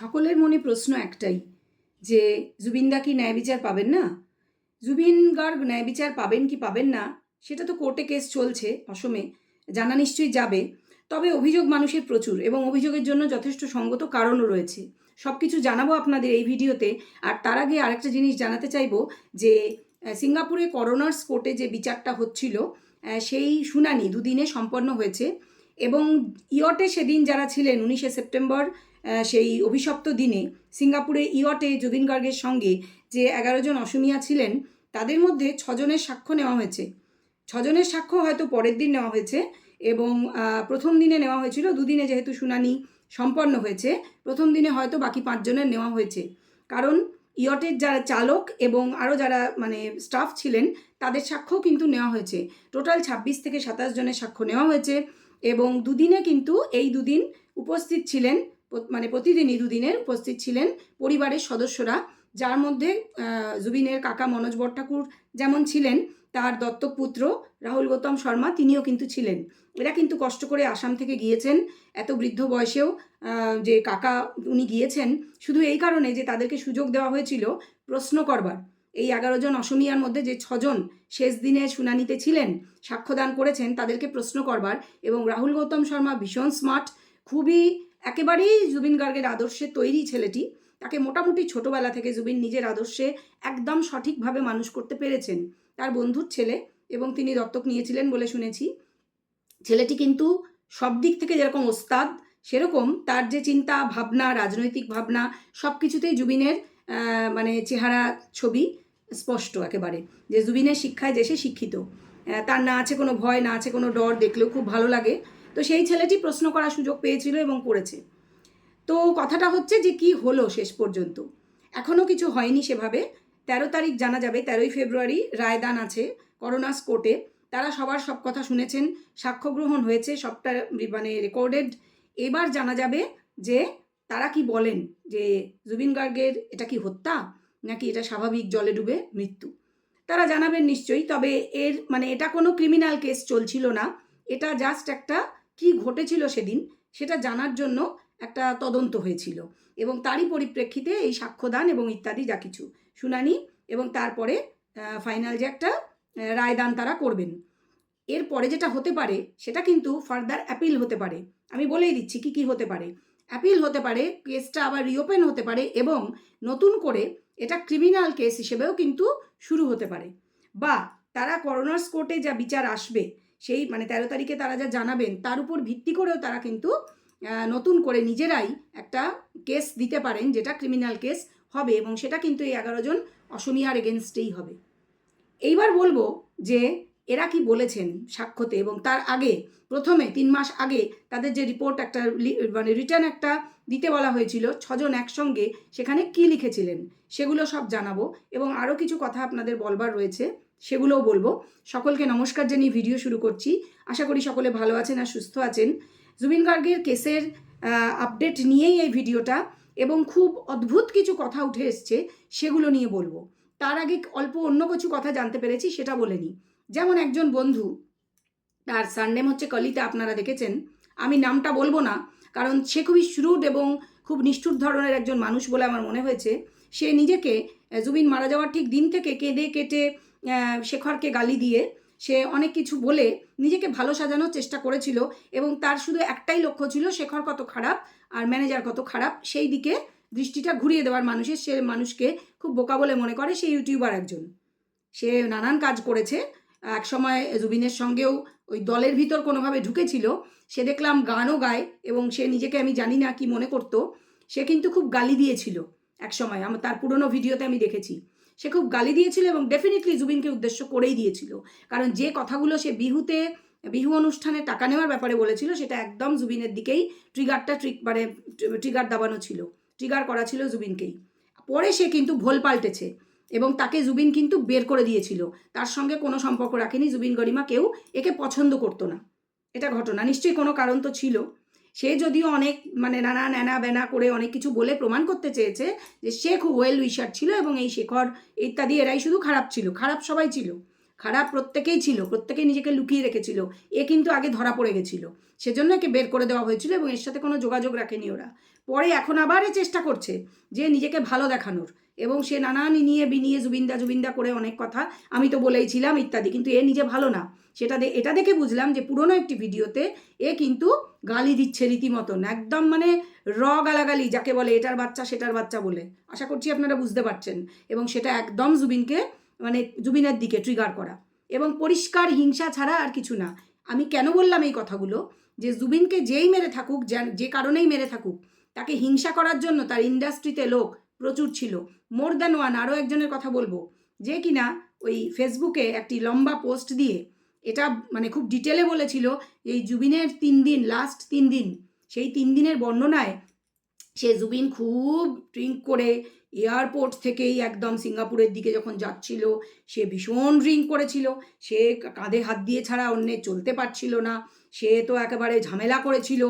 সকলের মনে প্রশ্ন একটাই, যে জুবিনদা কি ন্যায় বিচার পাবেন না? জুবিন গার্গ ন্যায় বিচার পাবেন কি পাবেন না, সেটা তো কোর্টে কেস চলছে অসমে, জানা নিশ্চয়ই যাবে। তবে অভিযোগ মানুষের প্রচুর এবং অভিযোগের জন্য যথেষ্ট সঙ্গত কারণও রয়েছে। সব কিছু জানাব আপনাদের এই ভিডিওতে। আর তার আগে আরেকটা জিনিস জানাতে চাইব, যে সিঙ্গাপুরে করোনার্স কোর্টে যে বিচারটা হচ্ছিল সেই শুনানি দুদিনে সম্পন্ন হয়েছে এবং ইয়টে সেদিন যারা ছিলেন, উনিশে সেপ্টেম্বর সেই অভিশপ্ত দিনে সিঙ্গাপুরে ইয়টে জুবিন গার্গের সঙ্গে যে এগারো জন অসমিয়া ছিলেন, তাদের মধ্যে ছজনের সাক্ষ্য নেওয়া হয়েছে। ছজনের সাক্ষ্য হয়তো পরের দিন নেওয়া হয়েছে এবং প্রথম দিনে নেওয়া হয়েছিল, দুদিনে যেহেতু শুনানি সম্পন্ন হয়েছে, প্রথম দিনে হয়তো বাকি পাঁচজনের নেওয়া হয়েছে। কারণ ইয়টের যারা চালক এবং আরও যারা মানে স্টাফ ছিলেন, তাদের সাক্ষ্যও কিন্তু নেওয়া হয়েছে। টোটাল ছাব্বিশ থেকে সাতাশ জনের সাক্ষ্য নেওয়া হয়েছে এবং দুদিনে কিন্তু এই দুদিন উপস্থিত ছিলেন মানে প্রতিদিনই দুদিনের উপস্থিত ছিলেন পরিবারের সদস্যরা, যার মধ্যে জুবিনের কাকা মনোজ বটঠাকুর যেমন ছিলেন, তার দত্তক পুত্র রাহুল গৌতম শর্মা তিনিও কিন্তু ছিলেন। এরা কিন্তু কষ্ট করে আসাম থেকে গিয়েছেন, এত বৃদ্ধ বয়সেও যে কাকা উনি গিয়েছেন, শুধু এই কারণে যে তাদেরকে সুযোগ দেওয়া হয়েছিল, প্রশ্ন করবার। এই এগারো জন অসমিয়ার মধ্যে যে ছজন শেষ দিনে শুনানিতে ছিলেন, সাক্ষ্যদান করেছেন, তাদেরকে প্রশ্ন করবার এবং রাহুল গৌতম শর্মা ভীষণ স্মার্ট, খুবই একেবারেই জুবিন গার্গের আদর্শে তৈরি ছেলেটি, তাকে মোটামুটি ছোটবেলা থেকে জুবিন নিজের আদর্শে একদম সঠিকভাবে মানুষ করতে পেরেছেন। তার বন্ধুর ছেলে এবং তিনি দত্তক নিয়েছিলেন বলে শুনেছি। ছেলেটি কিন্তু সব দিক থেকে যেরকম ওস্তাদ, সেরকম তার যে চিন্তা, ভাবনা, রাজনৈতিক ভাবনা, সব কিছুতেই জুবিনের মানে চেহারা ছবি স্পষ্ট একেবারে, যে জুবিনের শিক্ষায় যে সে শিক্ষিত। তার না আছে কোনো ভয়, না আছে কোনো ডর, দেখলেও খুব ভালো লাগে। তো সেই ছেলেটি প্রশ্ন করার সুযোগ পেয়েছিল এবং করেছে। তো কথাটা হচ্ছে যে কি হলো শেষ পর্যন্ত? এখনও কিছু হয়নি সেভাবে। তেরো তারিখ জানা যাবে, তেরোই ফেব্রুয়ারি রায়দান আছে করোনাস কোর্টে। তারা সবার সব কথা শুনেছেন, সাক্ষ্য গ্রহণ হয়েছে, সবটা মানে রেকর্ডেড এবার জানা যাবে যে তারা কি বলেন যে জুবিন গার্গের এটা কি হত্যা নাকি এটা স্বাভাবিক জলে ডুবে মৃত্যু? তারা জানাবেন নিশ্চয়ই, তবে এর মানে এটা কোনো ক্রিমিনাল কেস চলছিল না। এটা জাস্ট একটা কি ঘটেছিল সেদিন সেটা জানার জন্য একটা তদন্ত হয়েছিল এবং তারই পরিপ্রেক্ষিতে এই সাক্ষ্যদান এবং ইত্যাদি যা কিছু শুনানি এবং তারপরে ফাইনাল যে একটা রায়দান তারা করবেন। এরপরে যেটা হতে পারে সেটা কিন্তু ফার্দার অ্যাপিল হতে পারে। আমি বলেই দিচ্ছি কি কি হতে পারে। অ্যাপিল হতে পারে কেসটা আবার রিওপেন হতে পারে এবং নতুন করে এটা ক্রিমিনাল কেস হিসেবেও কিন্তু শুরু হতে পারে। বা তারা করোনার্স কোর্টে যা বিচার আসবে সেই মানে তেরো তারিখে তারা যা জানাবেন, তার উপর ভিত্তি করেও তারা কিন্তু নতুন করে নিজেরাই একটা কেস দিতে পারেন যেটা ক্রিমিনাল কেস হবে এবং সেটা কিন্তু এই এগারো জন অসমিয়ার এগেনস্টেই হবে। এইবার বলব যে এরা কি বলেছেন সাক্ষ্যতে এবং তার আগে, প্রথমে তিন মাস আগে তাদের যে রিপোর্ট একটা মানে রিটার্ন একটা দিতে বলা হয়েছিল, ছজন একসঙ্গে সেখানে কি লিখেছিলেন সেগুলো সব জানাব এবং আরও কিছু কথা আপনাদের বলবার রয়েছে। সেগুলোও বলব। সকলকে নমস্কার জানিয়ে ভিডিও শুরু করছি। আশা করি সকলে ভালো আছেন আর সুস্থ আছেন। জুবিন গার্গের কেসের আপডেট নিয়েই এই ভিডিওটা এবং খুব অদ্ভুত কিছু কথা উঠে এসছে সেগুলো নিয়ে বলব। তার আগে অল্প অন্য কিছু কথা জানতে পেরেছি সেটা বলে নিই। যেমন একজন বন্ধু, তার সারনেম হচ্ছে কলিতা, আপনারা দেখেছেন। আমি নামটা বলব না, কারণ সে খুবই শ্রুড এবং খুব নিষ্ঠুর ধরনের একজন মানুষ বলে আমার মনে হয়েছে। সে নিজেকে, জুবিন মারা যাওয়ার ঠিক দিন থেকে কেঁদে কেটে শেখরকে গালি দিয়ে সে অনেক কিছু বলে নিজেকে ভালো সাজানোর চেষ্টা করেছিল এবং তার শুধু একটাই লক্ষ্য ছিল শেখর কত খারাপ আর ম্যানেজার কত খারাপ, সেই দিকে দৃষ্টিটা ঘুরিয়ে দেওয়ার মানুষের সে মানুষকে খুব বোকা বলে মনে করে, সে ইউটিউবার একজন। সে নানান কাজ করেছে। এক সময় জুবিনের সঙ্গেও ওই দলের ভিতর কোনোভাবে ঢুকেছিল। সে দেখলাম গানও গায় এবং সে নিজেকে আমি জানি না কি মনে করতো। সে কিন্তু খুব গালি দিয়েছিল। এক সময় আমার তার পুরনো ভিডিওতে আমি দেখেছি। সে খুব গালি দিয়েছিল এবং ডেফিনেটলি জুবিনকে উদ্দেশ্য করেই দিয়েছিল। কারণ যে কথাগুলো সে বিহুতে, বিহু অনুষ্ঠানে টাকা নেওয়ার ব্যাপারে বলেছিল, সেটা একদম জুবিনের দিকেই ট্রিগারটা ট্রিক মানে ট্রিগার দাবানো ছিল। ট্রিগার করা ছিল জুবিনকেই। পরে সে কিন্তু ভোল পাল্টেছে এবং তাকে জুবিন কিন্তু বের করে দিয়েছিল। তার সঙ্গে কোনো সম্পর্ক রাখেনি জুবিন গরিমা, কেউ একে পছন্দ করতো না। এটা ঘটনা। নিশ্চয়ই কোনো কারণ তো ছিল। সে যদিও অনেক মানে নানা ন্যানা ব্যানা করে অনেক কিছু বলে প্রমাণ করতে চেয়েছে যে সে খুব ওয়েল উইশার ছিল এবং এই শেখর ইত্যাদি এরাই শুধু খারাপ ছিল, খারাপ সবাই ছিল। খারাপ প্রত্যেকেই ছিল, প্রত্যেকেই নিজেকে লুকিয়ে রেখেছিল। এ কিন্তু আগে ধরা পড়ে গেছিল। সেজন্য একে বের করে দেওয়া হয়েছিল এবং এর সাথে কোনো যোগাযোগ রাখেনি ওরা। পরে এখন আবার চেষ্টা করছে যে নিজেকে ভালো দেখানোর। এবং সে নানান নিয়ে বিনিয়ে জুবিন্দা জুবিন্দা করে অনেক কথা। আমি তো বলেইছিলাম ইত্যাদি, কিন্তু এ নিজে ভালো না। সেটা এটা দেখে বুঝলাম যে পুরনো একটি ভিডিওতে এ কিন্তু গালি দিচ্ছে রীতিমতন। একদম মানে র গালাগালি, যাকে বলে এটার বাচ্চা, সেটার বাচ্চা বলে। আশা করছি আপনারা বুঝতে পারছেন। এবং সেটা একদম জুবিনকে মানে জুবিনের দিকে ট্রিগার করা। এবং পরিষ্কার হিংসা ছাড়া আর কিছু না। আমি কেন বললাম এই কথাগুলো? যে জুবিনকে যেই মেরে থাকুক যে কারণেই মেরে থাকুক, তাকে হিংসা করার জন্য তার ইন্ডাস্ট্রিতে লোক প্রচুর ছিল। মোর দ্যান ওয়ান আরও একজনের কথা বলব। যে কিনা ওই ফেসবুকে একটি লম্বা পোস্ট দিয়ে, এটা মানে খুব ডিটেলে বলেছিল, এই জুবিনের তিন দিন লাস্ট তিন দিন, সেই তিন দিনের বর্ণনায় সে জুবিন খুব ড্রিঙ্ক করে এয়ারপোর্ট থেকেই একদম সিঙ্গাপুরের দিকে যখন যাচ্ছিল, সে ভীষণ ড্রিঙ্ক করেছিল। সে কাঁধে হাত দিয়ে ছাড়া অন্যে চলতে পারছিল না। সে তো একেবারে ঝামেলা করেছিল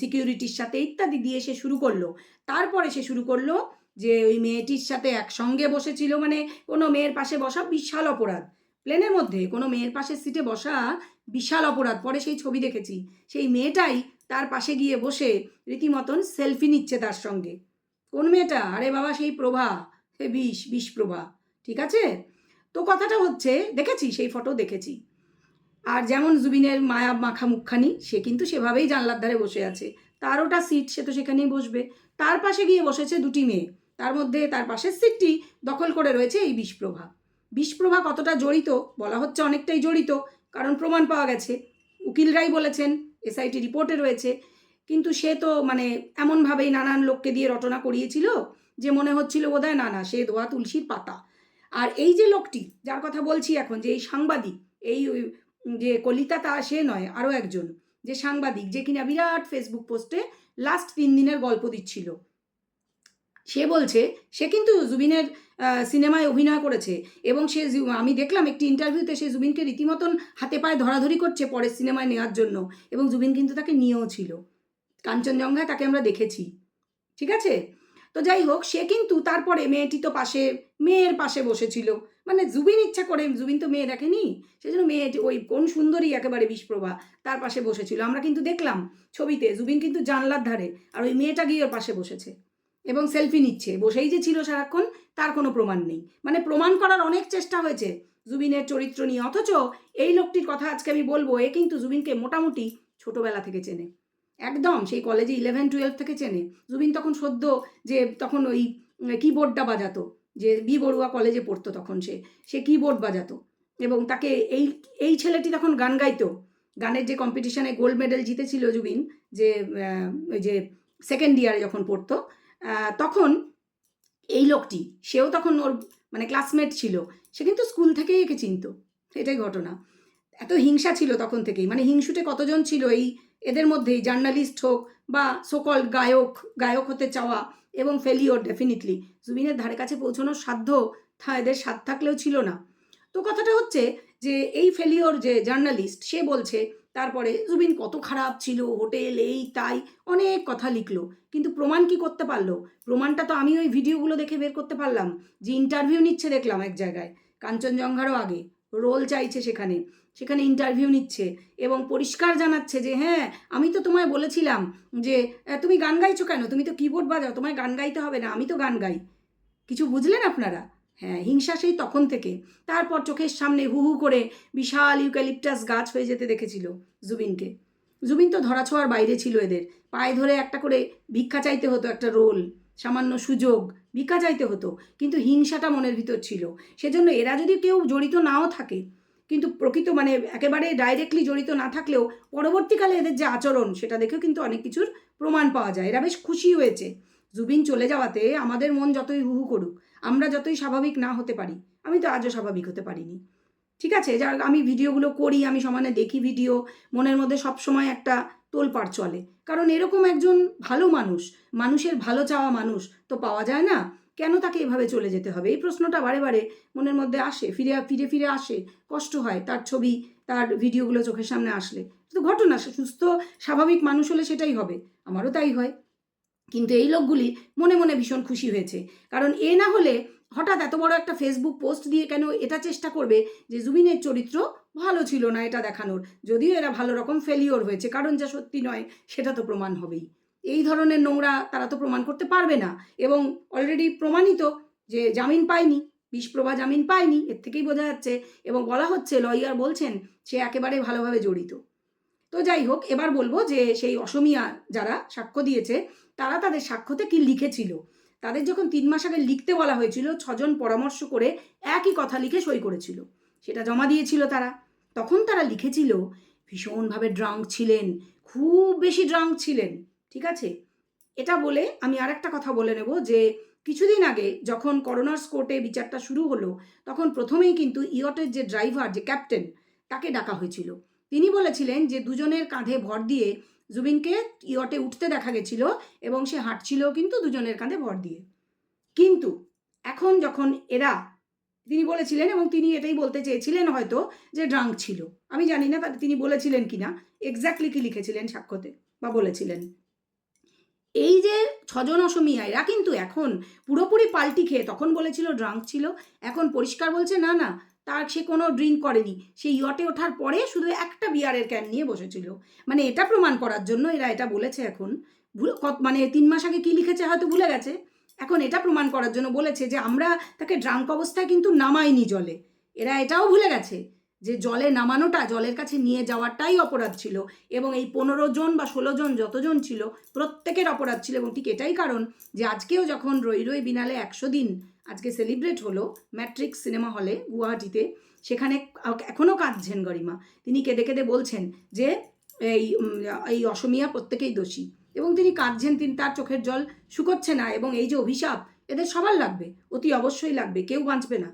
সিকিউরিটির সাথে ইত্যাদি দিয়ে সে শুরু করল। তারপরে সে শুরু করল যে ওই মেয়েটির সাথে একসঙ্গে বসেছিল মানে কোনো মেয়ের পাশে বসা বিশাল অপরাধ। প্লেনের মধ্যে কোনো মেয়ের পাশের সিটে বসা বিশাল অপরাধ। পরে সেই ছবি দেখেছি। সেই মেয়েটাই তার পাশে গিয়ে বসে রীতিমতন সেলফি নিচ্ছে তার সঙ্গে। কোন মেয়েটা? আরে বাবা, সেই প্রভা। সে বিষ বিষ প্রভা। ঠিক আছে? তো কথাটা হচ্ছে, দেখেছি, সেই ফটো দেখেছি। আর যেমন জুবিনের মায়া মাখা মুখখানি, সে কিন্তু সেভাবেই জানলার ধারে বসে আছে। তার ওটা সিট, সে তো সেখানেই বসবে। তার পাশে গিয়ে বসেছে দুটি মেয়ে। তার মধ্যে তার পাশের সিটটি দখল করে রয়েছে এই বিষপ্রভা। বিষপ্রভা কতটা জড়িত বলা হচ্ছে অনেকটাই জড়িত, কারণ প্রমাণ পাওয়া গেছে। উকিলরাই বলেছেন এসআইটি রিপোর্টে রয়েছে, কিন্তু সে তো মানে এমনভাবেই নানান লোককে দিয়ে রটনা করিয়েছিল যে মনে হচ্ছিল বোধহয়, না না, সে দোয়া তুলসীর পাতা। আর এই যে লোকটি, যার কথা বলছি এখন, যে এই সাংবাদিক, এই যে কলিতা, তা সে নয়, আরও একজন, যে সাংবাদিক, যে কিনা বিরাট ফেসবুক পোস্টে লাস্ট তিন দিনের গল্প দিচ্ছিল। সে বলছে, সে কিন্তু জুবিনের সিনেমায় অভিনয় করেছে এবং সে আমি দেখলাম একটি ইন্টারভিউতে সে জুবিনকে রীতিমতন হাতে পায়ে ধরাধরি করছে পরের সিনেমায় নেওয়ার জন্য এবং জুবিন কিন্তু তাকে নিয়েও ছিল। কাঞ্চনজঙ্ঘায় তাকে আমরা দেখেছি। ঠিক আছে? তো যাই হোক, সে কিন্তু তারপরে মেয়েটি তো পাশে, মেয়ের পাশে বসেছিল। মানে জুবিন ইচ্ছা করে, জুবিন তো মেয়ে দেখেনি। সেজন্য মেয়েটি ওই কোন সুন্দরী একেবারে বিষপ্রভা তার পাশে বসেছিল। আমরা কিন্তু দেখলাম ছবিতে জুবিন কিন্তু জানলার ধারে আর ওই মেয়েটা গিয়ে ওর পাশে বসেছে। এবং সেলফি নিচ্ছে। বসেই যে ছিল সারাক্ষণ, তার কোনো প্রমাণ নেই। মানে প্রমাণ করার অনেক চেষ্টা হয়েছে জুবিনের চরিত্র নিয়ে। অথচ এই লোকটির কথা আজকে আমি বলব, এ কিন্তু জুবিনকে মোটামুটি ছোটবেলা থেকে চেনে। একদম, সেই কলেজে ইলেভেন টুয়েলভ থেকে চেনে। জুবিন তখন সদ্য যে, তখন ওই কিবোর্ডটা বাজাতো, যে বি বড়ুয়া কলেজে পড়তো তখন সে সে কিবোর্ড বাজাতো। এবং তাকে এই এই ছেলেটি তখন গান গাইতো। গানের যে কম্পিটিশনে গোল্ড মেডেল জিতেছিল জুবিন, যে ওই যে সেকেন্ড ইয়ারে যখন পড়তো তখন এই লোকটি, সেও তখন ওর মানে ক্লাসমেট ছিল, সে কিন্তু স্কুল থেকেই একে চিনত। এটাই ঘটনা। এত হিংসা ছিল তখন থেকেই। মানে হিংসুটে কতজন ছিল এই এদের মধ্যেই জার্নালিস্ট হোক বা সকল গায়ক গায়ক হতে চাওয়া এবং ফেলিওর ডেফিনেটলি জুবিনের ধারে কাছে পৌঁছানোর সাধ্য এদের স্বাদ থাকলেও ছিল না। তো কথাটা হচ্ছে যে, এই ফেলিওর যে জার্নালিস্ট সে বলছে তারপরে জুবিন কত খারাপ ছিল, হোটেল এই তাই অনেক কথা লিখলো। কিন্তু প্রমাণ কি করতে পারল? প্রমাণটা তো আমি ওই ভিডিওগুলো দেখে বের করতে পারলাম। যে ইন্টারভিউ নিচ্ছে দেখলাম এক জায়গায়, কাঞ্চনজঙ্ঘারও আগে। রোল চাইছে সেখানে সেখানে ইন্টারভিউ নিচ্ছে এবং পরিষ্কার জানাচ্ছে যে হ্যাঁ আমি তো তোমায় বলেছিলাম যে তুমি গান গাইছো কেন? তুমি তো কিবোর্ড বাজাও, তোমায় গান গাইতে হবে না, আমি তো গান গাই। কিছু বুঝলেন আপনারা? হ্যাঁ হিংসা সেই তখন থেকে। তারপর চোখের সামনে হু হু করে বিশাল ইউক্যালিপটাস গাছ হয়ে যেতে দেখেছিল জুবিনকে। জুবিন তো ধরাছোঁয়ার বাইরে ছিল এদের। পায়ে ধরে একটা করে ভিক্ষা চাইতে হতো, একটা রোল, সামান্য সুযোগ, ভিক্ষা চাইতে হতো। কিন্তু হিংসাটা মনের ভিতর ছিল। সেজন্য এরা যদি কেউ জড়িত নাও থাকে, কিন্তু প্রকৃত মানে একেবারে ডাইরেক্টলি জড়িত না থাকলেও পরবর্তীকালে এদের যে আচরণ, সেটা দেখেও কিন্তু অনেক কিছুর প্রমাণ পাওয়া যায়। এরা বেশ খুশি হয়েছে। জুবিন চলে যাওয়াতে আমাদের মন যতই হুহু করুক আমরা যতই স্বাভাবিক না হতে পারি, আমি তো আজও স্বাভাবিক হতে পারিনি। ঠিক আছে? যা আমি ভিডিওগুলো করি, আমি সমানে দেখি ভিডিও, মনের মধ্যে সবসময় একটা তোলপাড় চলে। কারণ এরকম একজন ভালো মানুষ, মানুষের ভালো চাওয়া মানুষ তো পাওয়া যায় না? কেন তাকে এভাবে চলে যেতে হবে? এই প্রশ্নটা বারে বারে মনের মধ্যে আসে, ফিরে ফিরে ফিরে আসে, কষ্ট হয় তার ছবি, তার ভিডিওগুলো চোখের সামনে আসলে। তো ঘটনা সুস্থ, স্বাভাবিক মানুষ হলে সেটাই হবে। আমারও তাই হয়। কিন্তু এই লোকগুলি মনে মনে ভীষণ খুশি হয়েছে। কারণ এ না হলে হঠাৎ এত বড় একটা ফেসবুক পোস্ট দিয়ে কেন এটা চেষ্টা করবে যে জুবিনের চরিত্র ভালো ছিল না এটা দেখানোর? যদিও এরা ভালো রকম ফেলিওর হয়েছে, কারণ যা সত্যি নয় সেটা তো প্রমাণ হবেই। এই ধরনের নোংরা তারা তো প্রমাণ করতে পারবে না। এবং অলরেডি প্রমাণিত যে জামিন পায়নি, বিষপ্রভা জামিন পায়নি, এর থেকেই বোঝা যাচ্ছে। এবং বলা হচ্ছে লয়ার বলছেন, সে একেবারে ভালোভাবে জড়িত। তো যাই হোক, এবার বলব যে সেই অসমিয়া যারা সাক্ষ্য দিয়েছে, তারা তাদের সাক্ষ্যতে কি লিখেছিল? তাদের যখন তিন মাস আগে লিখতে বলা হয়েছিল, ছজন পরামর্শ করে একই কথা লিখে সই করেছিল। সেটা জমা দিয়েছিল তারা। তখন তারা লিখেছিল, ভীষণভাবে ড্রাঙ্ক ছিলেন, খুব বেশি ড্রাঙ্ক ছিলেন, ঠিক আছে? এটা বলে আমি আর একটা কথা বলে নেব যে, কিছুদিন আগে যখন করোনার্স কোর্টে বিচারটা শুরু হলো, তখন প্রথমেই কিন্তু ইয়টের যে ড্রাইভার যে ক্যাপ্টেন তাকে ডাকা হয়েছিল। তিনি বলেছিলেন যে দুজনের কাঁধে ভর দিয়ে জুবিনকে ইয়টে উঠতে দেখা গেছিল এবং সে হাঁটছিল কিন্তু দুজনের কাঁধে ভর দিয়ে। কিন্তু এখন যখন এরা, তিনি বলেছিলেন এবং তিনি এটাই বলতে চেয়েছিলেন হয়তো যে ড্রাঙ্ক ছিল। আমি জানি না তিনি বলেছিলেন কি না এক্স্যাক্টলি কি লিখেছিলেন সাক্ষ্যতে বা বলেছিলেন। এই যে ছজন অসমিয়া, এরা কিন্তু এখন পুরোপুরি পাল্টি খেয়ে তখন বলেছিল ড্রাঙ্ক ছিল, এখন পরিষ্কার বলছে না না তার সে কোনো ড্রিঙ্ক করেনি। সে ইয়টে ওঠার পরে শুধু একটা বিয়ারের ক্যান নিয়ে বসেছিল। মানে এটা প্রমাণ করার জন্য এরা এটা বলেছে এখন। ভুল- মানে তিন মাস আগে কী লিখেছে হয়তো ভুলে গেছে। এখন এটা প্রমাণ করার জন্য বলেছে যে আমরা তাকে ড্রাঙ্ক অবস্থায় কিন্তু নামাইনি জলে। এরা এটাও ভুলে গেছে যে জলে নামানোটা, জলের কাছে নিয়ে যাওয়াটাই অপরাধ ছিল। এবং এই পনেরো জন বা ষোলো জন যতজন ছিল, প্রত্যেকের অপরাধ ছিল। এবং ঠিক এটাই কারণ যে আজকেও যখন রই রই বিনালে একশো দিন আজকে সেলিব্রেট হলো ম্যাট্রিক্স সিনেমা হলে গুয়াহাটিতে। সেখানে এখনও কাঁদছেন গরিমা। তিনি কেঁদে কেঁদে বলছেন যে, এই এই অসমিয়া প্রত্যেকেই দোষী। এবং তিনি কাঁদছেন, তিনি তার চোখের জল শুকোচ্ছে না এবং এই যে অভিশাপ, এদের সবার লাগবে, অতি অবশ্যই লাগবে, কেউ বাঁচবে না।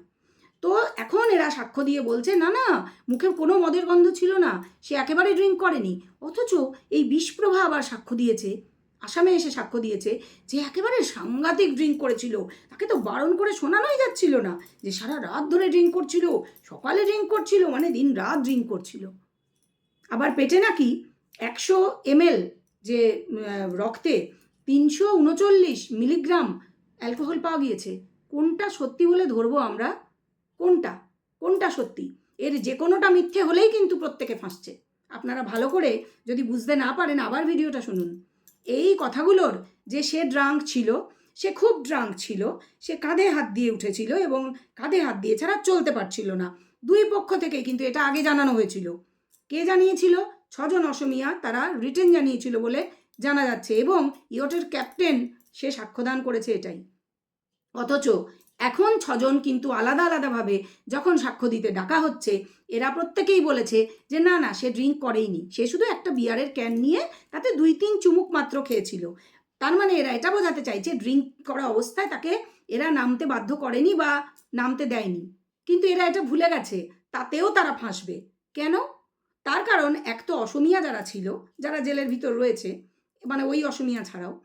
তো এখন এরা সাক্ষ্য দিয়ে বলছে, না না মুখে কোনো মদের গন্ধ ছিল না, সে একেবারে ড্রিঙ্ক করেনি। অথচ এই বিষপ্রভা আবার সাক্ষ্য দিয়েছে আসামে এসে সাক্ষ্য দিয়েছে যে একেবারে সাংঘাতিক ড্রিঙ্ক করেছিল। তাকে তো বারণ করে শোনানোই যাচ্ছিল না যে সারা রাত ধরে ড্রিঙ্ক করছিল, সকালে ড্রিঙ্ক করছিল মানে দিন রাত ড্রিঙ্ক করছিল। আবার পেটে নাকি একশো এমএল যে রক্তে তিনশো উনচল্লিশ মিলিগ্রাম অ্যালকোহল পাওয়া গিয়েছে। কোনটা সত্যি বলে ধরবো আমরা? কোনটা? কোনটা সত্যি? এর যে কোনোটা মিথ্যে হলেই কিন্তু প্রত্যেকে ফাঁসছে। আপনারা ভালো করে যদি বুঝতে না পারেন, আবার ভিডিওটা শুনুন। এই কথাগুলোর যে সে ড্রাঙ্ক ছিল, সে খুব ড্রাঙ্ক ছিল, সে কাঁধে হাত দিয়ে উঠেছিল এবং কাঁধে হাত দিয়ে ছাড়া চলতে পারছিল না। দুই পক্ষ থেকে কিন্তু এটা আগে জানানো হয়েছিল। কে জানিয়েছিল? ছজন অসমিয়া তারা রিটেন জানিয়েছিল বলে জানা যাচ্ছে এবং ইয়টের ক্যাপ্টেন সে সাক্ষ্যদান করেছে এটাই। অথচ এখন ছজন কিন্তু আলাদা আলাদাভাবে যখন সাক্ষ্য দিতে ডাকা হচ্ছে, এরা প্রত্যেকেই বলেছে যে না না, সে ড্রিঙ্ক করেইনি। সে শুধু একটা বিয়ারের ক্যান নিয়ে তাতে দুই তিন চুমুক মাত্র খেয়েছিল। তার মানে এরা এটা বোঝাতে চাইছে, ড্রিঙ্ক করা অবস্থায় তাকে এরা নামতে বাধ্য করেনি বা নামতে দেয়নি। কিন্তু এরা এটা ভুলে গেছে, তাতেও তারা ফাঁসবে। কেন? তার কারণ এক তো অসমিয়া যারা ছিল, যারা জেলের ভিতর রয়েছে মানে ওই অসমিয়া ছাড়াও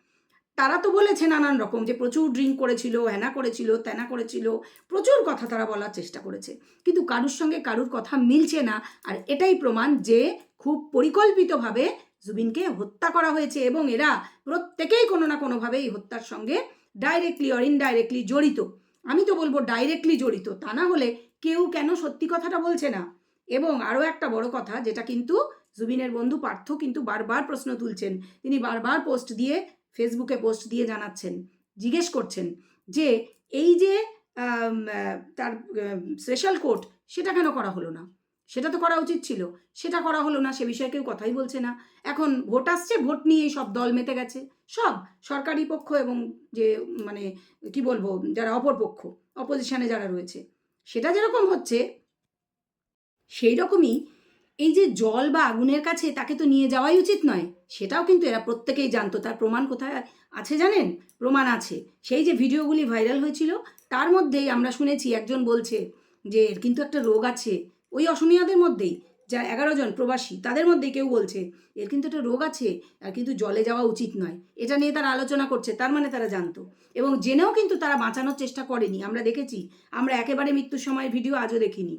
তারা তো বলেছে নানান রকম যে প্রচুর ড্রিঙ্ক করেছিল হ্যানা করেছিল ত্যানা করেছিল, প্রচুর কথা তারা বলার চেষ্টা করেছে। কিন্তু কারুর সঙ্গে কারুর কথা মিলছে না, আর এটাই প্রমাণ যে খুব পরিকল্পিতভাবে জুবিনকে হত্যা করা হয়েছে এবং এরা প্রত্যেকেই কোনো না কোনোভাবে এই হত্যার সঙ্গে ডাইরেক্টলি অর ইনডাইরেক্টলি জড়িত। আমি তো বলব ডাইরেক্টলি জড়িত, তা না হলে কেউ কেন সত্যি কথাটা বলছে না? এবং আরও একটা বড় কথা, যেটা কিন্তু জুবিনের বন্ধু পার্থ কিন্তু বারবার প্রশ্ন তুলছেন। তিনি বারবার পোস্ট দিয়ে ফেসবুকে পোস্ট দিয়ে জানাচ্ছেন, জিজ্ঞেস করছেন যে এই যে তার স্পেশাল কোর্ট সেটা কেন করা হলো না? সেটা তো করা উচিত ছিল। সেটা করা হলো না, সে বিষয়ে কেউ কথাই বলছে না। এখন ভোট আসছে, ভোট নিয়ে সব দল মেতে গেছে। সব, সরকারি পক্ষ এবং যে মানে কি বলব, যারা অপর পক্ষ অপোজিশনে যারা রয়েছে। সেটা যেরকম হচ্ছে সেই রকমই এই যে জল বা আগুনের কাছে তাকে তো নিয়ে যাওয়াই উচিত নয়। সেটাও কিন্তু এরা প্রত্যেকেই জানতো। তার প্রমাণ কোথায় আছে জানেন? প্রমাণ আছে। সেই যে ভিডিওগুলি ভাইরাল হয়েছিল, তার মধ্যেই আমরা শুনেছি একজন বলছে যে এর কিন্তু একটা রোগ আছে। ওই অসমীয়াদের মধ্যেই, যা এগারো জন প্রবাসী, তাদের মধ্যেই কেউ বলছে, এর কিন্তু একটা রোগ আছে, আর কিন্তু জলে যাওয়া উচিত নয়। এটা নিয়ে তারা আলোচনা করছে, তার মানে তারা জানতো। এবং জেনেও কিন্তু তারা বাঁচানোর চেষ্টা করেনি। আমরা দেখেছি, আমরা একেবারে মৃত্যুর সময় ভিডিও আজও দেখিনি।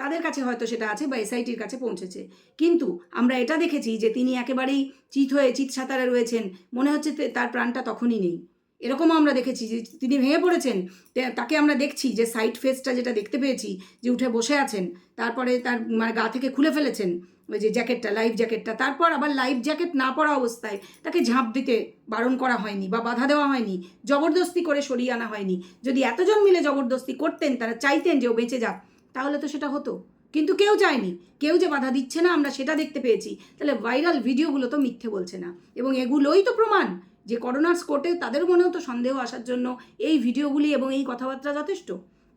তাদের কাছে হয়তো সেটা আছে বা এসআইটির কাছে পৌঁছেছে। কিন্তু আমরা এটা দেখেছি যে তিনি একেবারেই চিত হয়ে, চিত সাঁতারে রয়েছেন। মনে হচ্ছে তার প্রাণটা তখনই নেই। এরকমও আমরা দেখেছি যে তিনি ভেঙে পড়েছেন। তাকে আমরা দেখছি যে সাইড ফেসটা যেটা দেখতে পেয়েছি যে উঠে বসে আছেন। তারপরে তার মানে গা থেকে খুলে ফেলেছেন ওই যে জ্যাকেটটা লাইফ জ্যাকেটটা তারপর আবার লাইফ জ্যাকেট না পরা অবস্থায় তাকে ঝাঁপ দিতে বারণ করা হয়নি বা বাধা দেওয়া হয়নি, জবরদস্তি করে সরিয়ে আনা হয়নি। যদি এতজন মিলে জবরদস্তি করতেন, তারা চাইতেন যে ও বেঁচে যাক। তাহলে তো সেটা হতো। কিন্তু কেউ চায়নি কেউ যে বাধা দিচ্ছে না, আমরা সেটা দেখতে পেয়েছি। তাহলে ভাইরাল ভিডিওগুলো তো মিথ্যে বলছে না। এবং এগুলোই তো প্রমাণ যে করোনার স্কোটে তাদের মনেও তো সন্দেহ আসার জন্য এই ভিডিওগুলি এবং এই কথাবার্তা যথেষ্ট।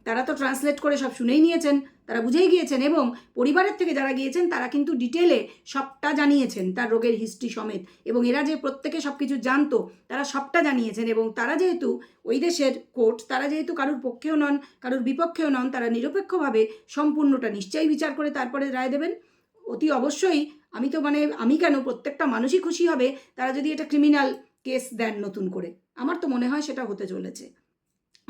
তারা তো ট্রান্সলেট করে সব শুনেই নিয়েছেন, তারা বুঝেই গিয়েছেন এবং পরিবারের থেকে যারা গিয়েছেন তারা কিন্তু ডিটেলে সবটা জানিয়েছেন তার রোগের হিস্ট্রি সমেত এবং এরা যে প্রত্যেকে সব কিছু জানতো তারা সবটা জানিয়েছেন এবং তারা যেহেতু ওই দেশের কোর্ট তারা যেহেতু কারুর পক্ষেও নন, কারুর বিপক্ষেও নন, তারা নিরপেক্ষভাবে সম্পূর্ণটা নিশ্চয়ই বিচার করে তারপরে রায় দেবেন। অতি অবশ্যই আমি তো মানে আমি কেন প্রত্যেকটা মানুষই খুশি হবে তারা যদি এটা ক্রিমিনাল কেস দেন নতুন করে। আমার তো মনে হয় সেটা হতে চলেছে।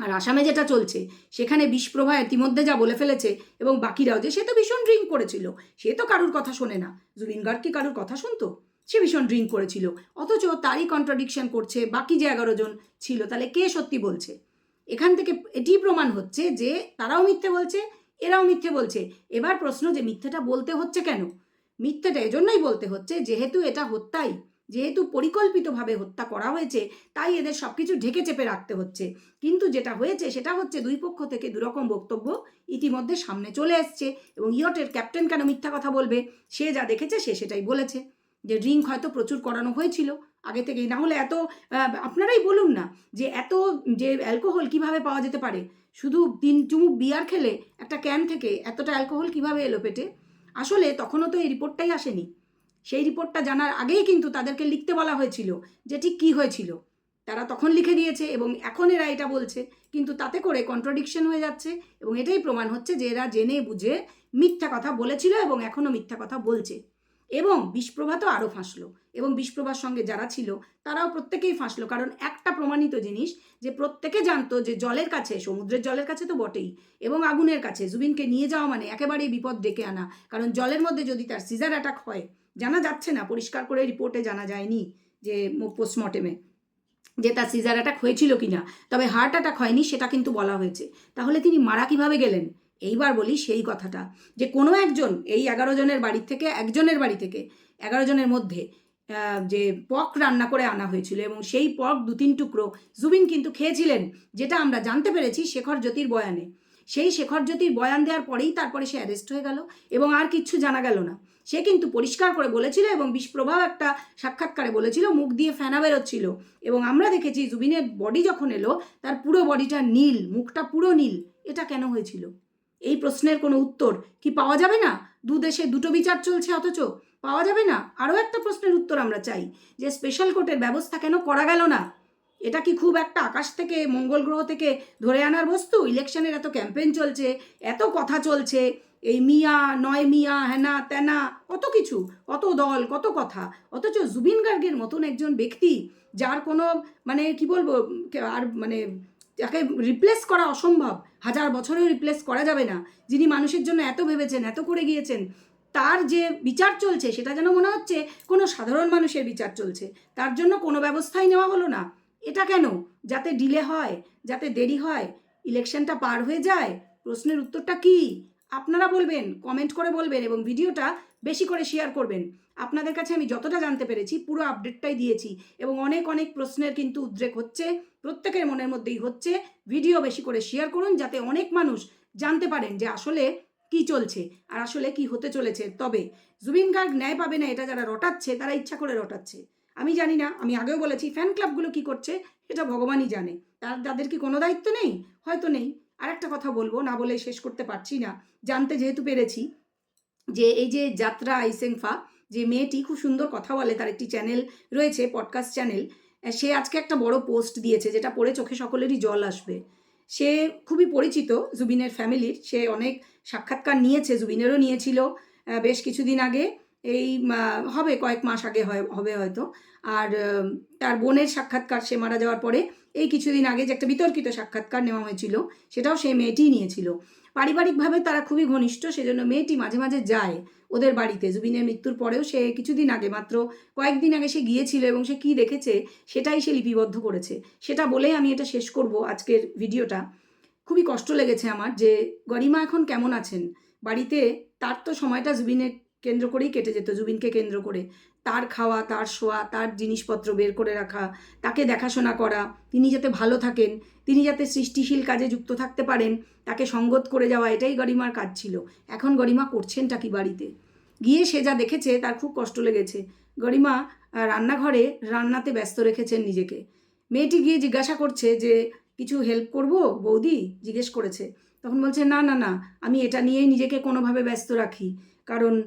আর আসামে যেটা চলছে, সেখানে বিষপ্রভা ইতিমধ্যে যা বলে ফেলেছে এবং বাকিরাও যে, সে তো ভীষণ ড্রিঙ্ক করেছিল। সে তো কারুর কথা শোনে না। জুবিন গার্গ কি কারুর কথা শুনতো? সে ভীষণ ড্রিঙ্ক করেছিল। অথচ তারই কন্ট্রাডিকশন করছে, বাকি যে এগারো জন ছিল, তাহলে কে সত্যি বলছে? এখান থেকে এটি প্রমাণ হচ্ছে যে, তারাও মিথ্যে বলছে, এরাও মিথ্যে বলছে। এবার প্রশ্ন যে, মিথ্যেটা বলতে হচ্ছে কেন? মিথ্যেটা এজন্যই বলতে হচ্ছে, যেহেতু এটা হত্যাই। যেহেতু পরিকল্পিতভাবে হত্যা করা হয়েছে, তাই এদের সব কিছু ঢেকে চেপে রাখতে হচ্ছে। কিন্তু যেটা হয়েছে, সেটা হচ্ছে দুই পক্ষ থেকে দুরকম বক্তব্য ইতিমধ্যে সামনে চলে এসছে এবং ইয়টের ক্যাপ্টেন কেন মিথ্যা কথা বলবে, সে যা দেখেছে সে সেটাই বলেছে। যে ড্রিঙ্ক হয়তো প্রচুর করানো হয়েছিল, আগে থেকেই। না হলে এত আপনারাই বলুন না যে এত যে অ্যালকোহল কীভাবে পাওয়া যেতে পারে। শুধু তিন চুমুক বিয়ার খেলে একটা ক্যান থেকে এতটা অ্যালকোহল কীভাবে এলো পেটে? আসলে তখনও তো এই রিপোর্টটাই আসেনি। সেই রিপোর্টটা জানার আগেই কিন্তু তাদেরকে লিখতে বলা হয়েছিল যে ঠিক কী হয়েছিল। তারা তখন লিখে দিয়েছে এবং এখন এরা এটা বলছে, কিন্তু তাতে করে কন্ট্রাডিকশন হয়ে যাচ্ছে এবং এটাই প্রমাণ হচ্ছে যে এরা জেনে বুঝে মিথ্যা কথা বলেছিল এবং এখনও মিথ্যা কথা বলছে। এবং বিষপ্রভা তো আরও ফাঁসলো এবং বিষপ্রভার সঙ্গে যারা ছিল তারাও প্রত্যেকেই ফাঁসলো, কারণ একটা প্রমাণিত জিনিস যে প্রত্যেকে জানতো যে জলের কাছে, সমুদ্রের জলের কাছে তো বটেই, এবং আগুনের কাছে, জুবিনকে নিয়ে যাওয়া মানে একেবারেই বিপদ ডেকে আনা, কারণ জলের মধ্যে যদি তার সিজার অ্যাটাক হয় জানা যাচ্ছে না, পরিষ্কার করে রিপোর্টে জানা যায়নি যে পোস্টমর্টেমে যে তার সিজার অ্যাটাক হয়েছিল কি না তবে হার্ট অ্যাটাক হয়নি সেটা কিন্তু বলা হয়েছে। তাহলে তিনি মারা কীভাবে গেলেন? এইবার বলি সেই কথাটা, যে কোনো একজন, এই এগারো জনের বাড়ি থেকে, একজনের বাড়ি থেকে, এগারো জনের মধ্যে যে পক রান্না করে আনা হয়েছিল এবং সেই পক দু তিন টুকরো জুবিন কিন্তু খেয়েছিলেন, যেটা আমরা জানতে পেরেছি শেখর জ্যোতির বয়ানে। সেই শেখর জ্যোতির বয়ান দেওয়ার পরেই তারপরে সে অ্যারেস্ট হয়ে গেল এবং আর কিচ্ছু জানা গেল না। সে কিন্তু পরিষ্কার করে বলেছিল এবং বিষপ্রভাব একটা সাক্ষাৎকারে বলেছিল, মুখ দিয়ে ফেনা বেরোচ্ছিল। এবং আমরা দেখেছি জুবিনের বডি যখন এলো, তার পুরো বডিটা নীল, মুখটা পুরো নীল। এটা কেন হয়েছিল? এই প্রশ্নের কোনো উত্তর কি পাওয়া যাবে না? দু দেশে দুটো বিচার চলছে অথচ পাওয়া যাবে না? আরও একটা প্রশ্নের উত্তর আমরা চাই, যে স্পেশাল কোর্টের ব্যবস্থা কেন করা গেল না? এটা কি খুব একটা আকাশ থেকে, মঙ্গল গ্রহ থেকে ধরে আনার বস্তু? ইলেকশনের এত ক্যাম্পেইন চলছে, এত কথা চলছে এই মিয়া, নয় মিয়া, হেনা, তেনা, কত কিছু, কত দল, কত কথা। অথচ জুবিন গার্গের মতন একজন ব্যক্তি যার কোনো মানে কি বলব, আর মানে যাকে রিপ্লেস করা অসম্ভব, হাজার বছরেও রিপ্লেস করা যাবে না, যিনি মানুষের জন্য এত ভেবেছেন, এত করে গিয়েছেন, তার যে বিচার চলছে, সেটা যেন মনে হচ্ছে কোনো সাধারণ মানুষের বিচার চলছে, তার জন্য কোনো ব্যবস্থাই নেওয়া হলো না। এটা কেন? যাতে ডিলে হয়, যাতে দেরি হয় ইলেকশনটা পার হয়ে যায়, প্রশ্নের উত্তরটা কি? আপনারা বলবেন কমেন্ট করে বলবেন এবং ভিডিওটা বেশি করে শেয়ার করবেন। আপনাদের কাছে আমি যতটা জানতে পেরেছি, পুরো আপডেটটাই দিয়েছি এবং অনেক অনেক প্রশ্নের কিন্তু উদ্রেক হচ্ছে, প্রত্যেকের মনের মধ্যেই হচ্ছে। ভিডিও বেশি করে শেয়ার করুন যাতে অনেক মানুষ জানতে পারেন যে আসলে কি চলছে আর আসলে কি হতে চলেছে। তবে জুবিন গার্গ ন্যায় পাবে না এটা যারা রটাচ্ছে, তারা ইচ্ছা করে রটাচ্ছে। আমি জানি না, আমি আগেও বলেছি ফ্যান ক্লাবগুলো কি করছে এটা ভগবানই জানে। তার, তাদের কি কোনো দায়িত্ব নেই? হয়তো নেই। আর একটা কথা বলব, না বলে শেষ করতে পারছি না। জানতে যেহেতু পেরেছি যে এই যে যাত্রা আইসেংফা যে মেয়েটি খুব সুন্দর কথা বলে, তার একটি চ্যানেল রয়েছে পডকাস্ট চ্যানেল, সে আজকে একটা বড় পোস্ট দিয়েছে, যেটা পড়ে চোখে সকলেরই জল আসবে। সে খুবই পরিচিত জুবিনের ফ্যামিলির, সে অনেক সাক্ষাৎকার নিয়েছে, জুবিনেরও নিয়েছিল বেশ কিছুদিন আগে। এই হবে কয়েক মাস আগে হয়, হবে হয়তো। আর তার বোনের সাক্ষাৎকার সে মারা যাওয়ার পরে এই কিছুদিন আগে যে একটা বিতর্কিত সাক্ষাৎকার নেওয়া হয়েছিল, সেটাও সেই মেয়েটিই নিয়েছিল। পারিবারিকভাবে তারা খুবই ঘনিষ্ঠ, সেজন্য মেয়েটি মাঝে মাঝে যায় ওদের বাড়িতে। জুবিনের মৃত্যুর পরেও সে কিছুদিন আগে, মাত্র কয়েকদিন আগে সে গিয়েছিল এবং সে কী দেখেছে, সেটাই সে লিপিবদ্ধ করেছে। সেটা বলেই আমি এটা শেষ করব আজকের ভিডিওটা। খুবই কষ্ট লেগেছে আমার যে, গরিমা এখন কেমন আছেন? বাড়িতে তার তো সময়টা জুবিনের কেন্দ্র করেই কেটে যেত, জুবিনকে কেন্দ্র করে। তার খাওয়া, তার শোয়া, তার জিনিসপত্র বের করে রাখা, তাকে দেখাশোনা করা, তিনি যাতে ভালো থাকেন, তিনি যাতে সৃষ্টিশীল কাজে যুক্ত থাকতে পারেন, তাকে সঙ্গত করে যাওয়া, এটাই গরিমার কাজ ছিল। এখন গরিমা করছেনটা কি বাড়িতে? গিয়ে সে যা দেখেছে, তার খুব কষ্ট লেগেছে। গরিমা রান্নাঘরে রান্নাতে ব্যস্ত রেখেছেন নিজেকে। মেয়েটি গিয়ে জিজ্ঞাসা করছে যে, কিছু হেল্প করব, বৌদি? জিজ্ঞেস করেছে। তখন বলছে, না না না, আমি এটা নিয়েই নিজেকে কোনোভাবে ব্যস্ত রাখি। কারণ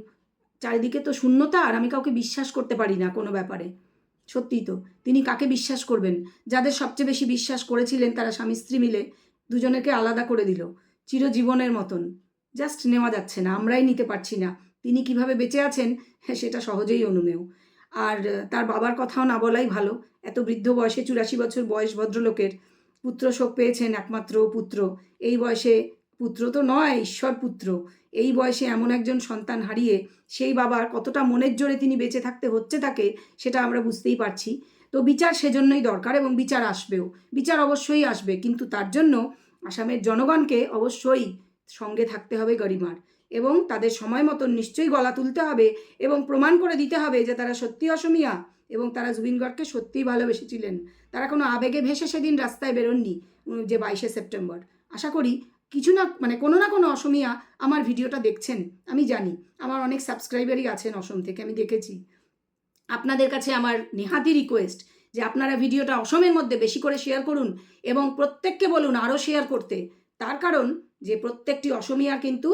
চারিদিকে তো শূন্যতা আর আমি কাউকে বিশ্বাস করতে পারি না কোনো ব্যাপারে। সত্যিই তো, তিনি কাকে বিশ্বাস করবেন? যাদের সবচেয়ে বেশি বিশ্বাস করেছিলেন তারা স্বামী স্ত্রী মিলে দুজনেরকে আলাদা করে দিল, চিরজীবনের মতন। জাস্ট নেওয়া যাচ্ছে না, আমরাই নিতে পারছি না। তিনি কীভাবে বেঁচে আছেন? হ্যাঁ সেটা সহজেই অনুমেয়। আর, তার বাবার কথাও না বলাই ভালো। এত বৃদ্ধ বয়সে চুরাশি বছর বয়স ভদ্রলোকের পুত্র শোক পেয়েছেন একমাত্র পুত্র। এই বয়সে পুত্র তো নয়, ঈশ্বর পুত্র। এই বয়সে এমন একজন সন্তান হারিয়ে সেই বাবার কতটা মনের জোরে তিনি বেঁচে থাকতে হচ্ছে তাকে, সেটা আমরা বুঝতেই পারছি। তো বিচার সেজন্যই দরকার এবং বিচার আসবেও। বিচার অবশ্যই আসবে, কিন্তু তার জন্য আসামের জনগণকে অবশ্যই সঙ্গে থাকতে হবে গরিমার এবং তাদের সময় মতন নিশ্চয়ই গলা তুলতে হবে এবং প্রমাণ করে দিতে হবে যে তারা সত্যি অসমিয়া এবং তারা জুবিন গার্গকে সত্যিই ভালোবেসেছিলেন। তারা কোনো আবেগে ভেসে সেদিন রাস্তায় বেরোননি যে বাইশে সেপ্টেম্বর। আশা করি কিছু না মানে কোনো না কোনো অসমিয়া আমার ভিডিওটা দেখছেন, আমি জানি। আমার অনেক সাবস্ক্রাইবারই আছেন অসম থেকে, আমি দেখেছি। আপনাদের কাছে আমার নেহাতি রিকোয়েস্ট যে আপনারা ভিডিওটা অসমের মধ্যে বেশি করে শেয়ার করুন এবং প্রত্যেককে বলুন আরও শেয়ার করতে। তার কারণ যে প্রত্যেকটি অসমিয়ার কিন্তু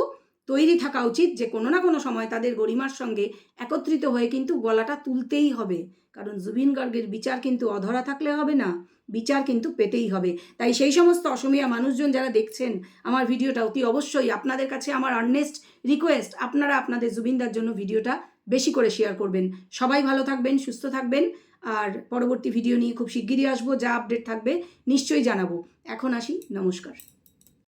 তৈরি থাকা উচিত, যে কোনো না কোনো সময় তাদের গরিমার সঙ্গে একত্রিত হয়ে কিন্তু গলাটা তুলতেই হবে। কারণ জুবিন গার্গের বিচার কিন্তু অধরা থাকলে হবে না। বিচার কিন্তু পেতেই হবে। তাই সেই সমস্ত অসমীয়া মানুষজন যারা দেখছেন আমার ভিডিওটা, অতি অবশ্যই আপনাদের কাছে আমার আর্নেস্ট রিকোয়েস্ট আপনারা আপনাদের জুবিনদার জন্য ভিডিওটা বেশি করে শেয়ার করবেন। সবাই ভালো থাকবেন, সুস্থ থাকবেন, আর পরবর্তী ভিডিও নিয়ে খুব শিগগিরই আসব, যা আপডেট থাকবে নিশ্চয়ই জানাব। এখন আসি, নমস্কার।